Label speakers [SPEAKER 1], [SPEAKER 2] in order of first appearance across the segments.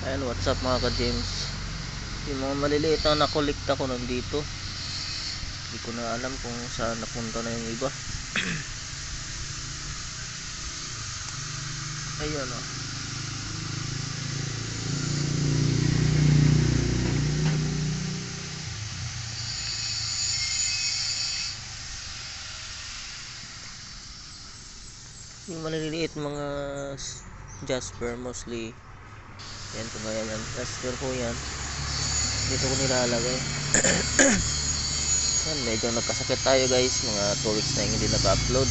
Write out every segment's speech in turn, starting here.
[SPEAKER 1] Ayan, what's up mga ka-James? Yung mga maliliit na nakolekta ko nandito. Hindi ko na alam kung saan napunta na yung iba. Ayun oh. Yung maliliit mga jasper mostly yan kagaya yan. Jasper po yan. Dito ko nilalagay. Yan medyo nagkasakit tayo guys. Mga 2 weeks na yung hindi naka-upload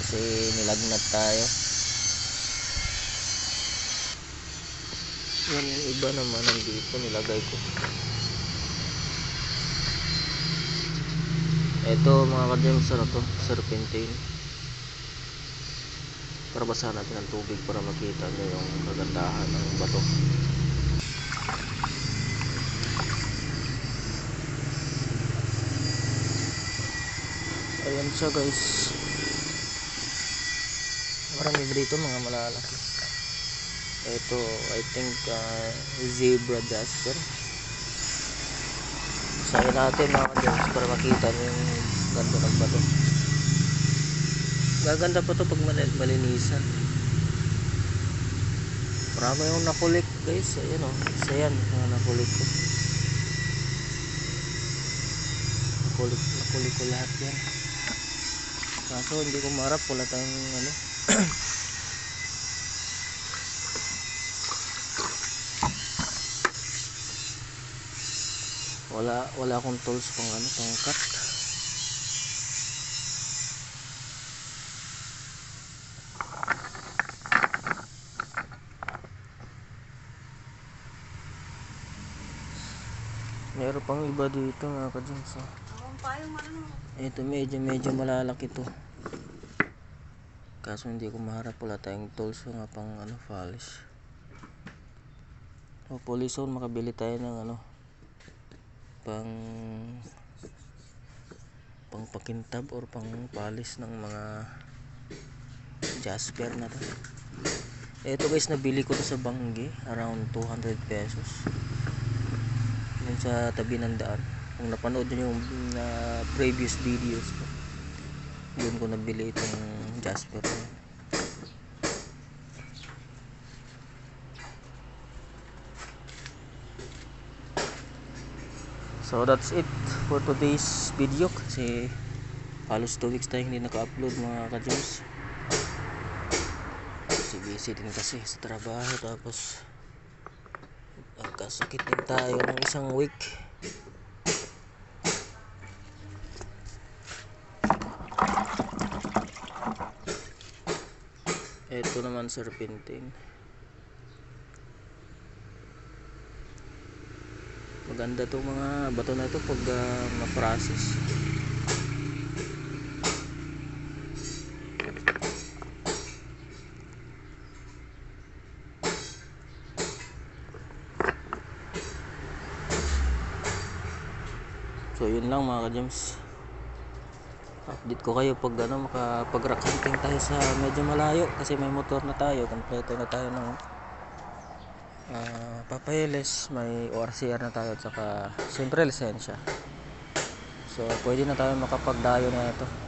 [SPEAKER 1] kasi nilagnat tayo. Yan yung iba naman nandito nilagay ko. Eto mga kadyang sarap to? Serpentine basahan natin ang tubig para makita nyo yung kagandahan ng bato. Ayan siya guys. Marami dito mga malalaki. Ito I think uh, zebra jasper. Basahin natin mga kadyos para makita nyo yung ganda ng bato gaganda pa to pag mali- malinisan. Marami yung nakulik guys. Ayan o isa yan mga nakulik ko. Nakulik, nakulik ko lahat yan. Kaso hindi ko marap wala tayong ano. Wala wala akong tools pang ano pang cut Meron pang iba dito mga ka-James. Oh. Ito medyo medyo malalaki to. Kaso hindi ko maharap wala tayong tools nga pang ano polish. O polison makabili tayo ng ano pang pang pakintab or pang polish ng mga jasper na to. Ito guys nabili ko to sa Bangge around 200 pesos yun sa tabi ng daan. Kung napanood nyo yung na previous videos ko yun ko nabili itong Jasper. So that's it for today's video kasi halos 2 weeks tayo hindi naka-upload mga ka-James. Kasi busy din kasi sa trabaho tapos Nagkasakit din tayo ng isang week. Ito naman serpentine. Maganda to mga bato na to pag uh, ma-process. So yun lang mga ka-James. Update ko kayo pag ano makapag rock tayo sa medyo malayo kasi may motor na tayo, kompleto na tayo ng uh, papayeles, may ORCR na tayo at saka siyempre lisensya. So pwede na tayo makapagdayo na ito.